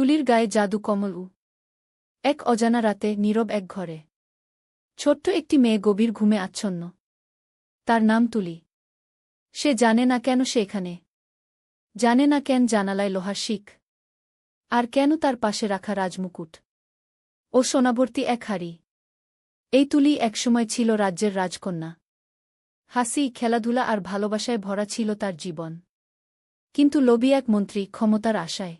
তুলির গায়ে জাদু কমল উ। এক অজানা রাতে নীরব এক ঘরে। ছোট্ট একটি মেয়ে গভীর ঘুমে আচ্ছন্ন। তার নাম তুলি। সে জানে না কেন সে এখানে। জানে না কেন জানালায় লোহার শিখ আর কেন তার পাশে রাখা রাজমুকুট। ও সোনাবর্তী এক হাড়ি। এই তুলি একসময় ছিল রাজ্যের রাজকন্যা। হাসি, খেলাধুলা আর ভালোবাসায় ভরা ছিল তার জীবন। কিন্তু লোভী এক মন্ত্রী ক্ষমতার আশায়।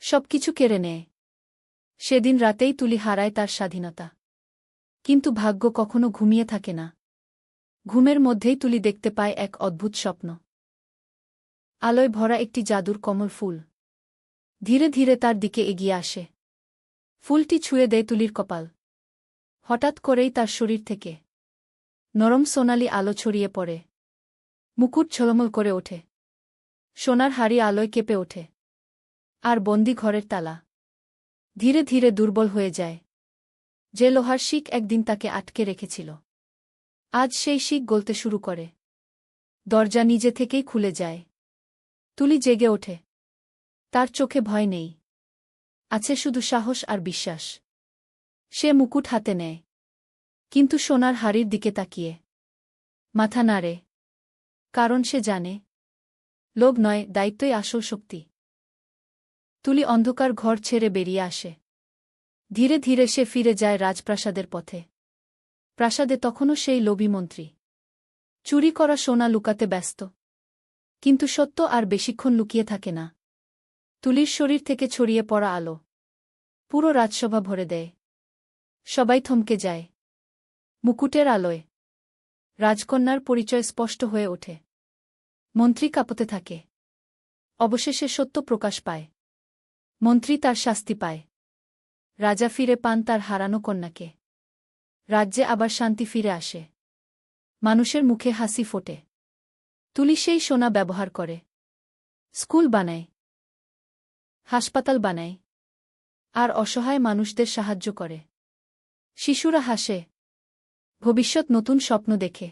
সবকিছু কেড়ে নেয়। সেদিন রাতেই তুলি হারায় তার স্বাধীনতা। কিন্তু ভাগ্য কখনো ঘুমিয়ে থাকে না। ঘুমের মধ্যেই তুলি দেখতে পায় এক অদ্ভুত স্বপ্ন। আলোয় ভরা একটি জাদুর কমল ফুল। ধীরে ধীরে তার দিকে এগিয়ে আসে। ফুলটি ছুঁয়ে দেয় তুলির কপাল। হঠাৎ করেই তার শরীর থেকে। নরম সোনালি আলো ছড়িয়ে পড়ে। মুকুট ঝলমল করে ওঠে। সোনার হাড়ি আলোয় কেঁপে ওঠে। আর বন্দি ঘরের তালা। ধীরে ধীরে দুর্বল হয়ে যায়। যে লোহার শিক একদিন তাকে আটকে রেখেছিল। আজ সেই শিক গলতে শুরু করে। দরজা নিজে থেকেই খুলে যায়। তুলি জেগে ওঠে। তার চোখে ভয় নেই। আছে শুধু সাহস আর বিশ্বাস। সে মুকুট হাতে নেয়। কিন্তু সোনার হাড়ির দিকে তাকিয়ে। মাথা নাড়ে। কারণ সে জানে। লোভ নয়, দায়িত্বই আসল শক্তি। তুলি অন্ধকার ঘর ছেড়ে বেরিয়ে আসে। ধীরে ধীরে সে ফিরে যায় রাজপ্রাসাদের পথে। প্রাসাদে তখনও সেই লোভী মন্ত্রী। চুরি করা সোনা লুকাতে ব্যস্ত। কিন্তু সত্য আর বেশিক্ষণ লুকিয়ে থাকে না। তুলির শরীর থেকে ছড়িয়ে পড়া আলো। পুরো রাজসভা ভরে দেয়। সবাই থমকে যায়। মুকুটের আলোয়। রাজকন্যার পরিচয় স্পষ্ট হয়ে ওঠে। মন্ত্রী কাঁপতে থাকে। অবশেষে সত্য প্রকাশ পায়। মন্ত্রী তার শাস্তি পায়। রাজা ফিরে পান তার হারানো কন্যাকে। রাজ্যে আবার শান্তি ফিরে আসে। মানুষের মুখে হাসি ফোটে। তুলি সেই সোনা ব্যবহার করে। স্কুল বানায়। হাসপাতাল বানায়। আর অসহায় মানুষদের সাহায্য করে। শিশুরা হাসে। ভবিষ্যৎ নতুন স্বপ্ন দেখে।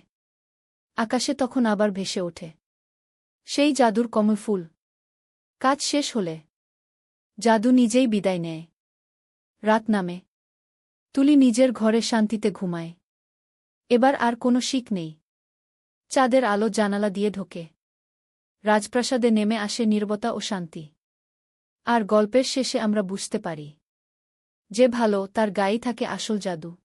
আকাশে তখন আবার ভেসে ওঠে। সেই জাদুর কমল ফুল। কাজ শেষ হলে জাদু নিজেই বিদায় নেয়। রাত নামে। তুলি নিজের ঘরে শান্তিতে ঘুমায়। এবার আর কোনো শিক নেই। চাঁদের আলো জানালা দিয়ে ঢোকে। রাজপ্রাসাদে নেমে আসে নির্বতা ও শান্তি। আর গল্পের শেষে আমরা বুঝতে পারি। যে ভালো, তার গায়ে থাকে আসল জাদু।